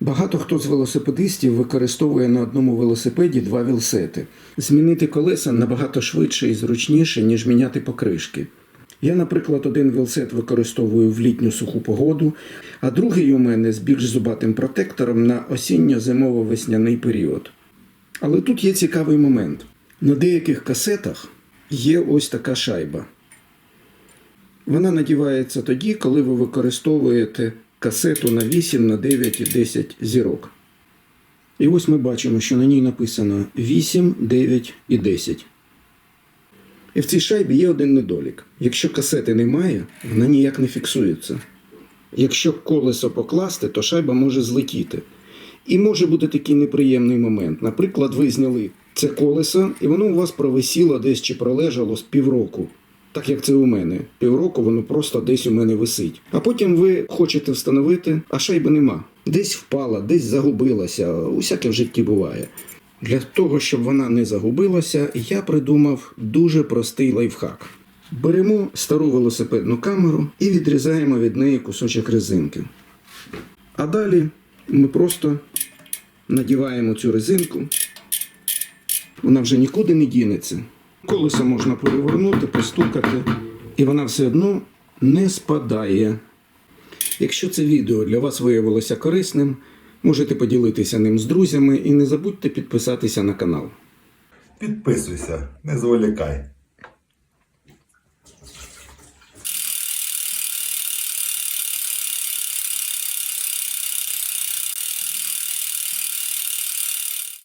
Багато хто з велосипедистів використовує на одному велосипеді два вілсети. Змінити колеса набагато швидше і зручніше, ніж міняти покришки. Я, наприклад, один вілсет використовую в літню суху погоду, а другий у мене з більш зубатим протектором на осінньо-зимово-весняний період. Але тут є цікавий момент. На деяких касетах є ось така шайба. Вона надівається тоді, коли ви використовуєте касету на 8, на 9 і 10 зірок. І ось ми бачимо, що на ній написано 8, 9 і 10. І в цій шайбі є один недолік. Якщо касети немає, вона ніяк не фіксується. Якщо колесо покласти, то шайба може злетіти. І може бути такий неприємний момент. Наприклад, ви зняли це колесо, і воно у вас провисіло десь чи пролежало з півроку. Так як це у мене. Півроку воно просто десь у мене висить. А потім ви хочете встановити, а шайби нема. Десь впала, десь загубилася. Усяке в житті буває. Для того, щоб вона не загубилася, я придумав дуже простий лайфхак. Беремо стару велосипедну камеру і відрізаємо від неї кусочок резинки. А далі ми просто надіваємо цю резинку. Вона вже нікуди не дінеться. Колесо можна перевернути, постукати, і вона все одно не спадає. Якщо це відео для вас виявилося корисним, можете поділитися ним з друзями і не забудьте підписатися на канал. Підписуйся, не зволікай.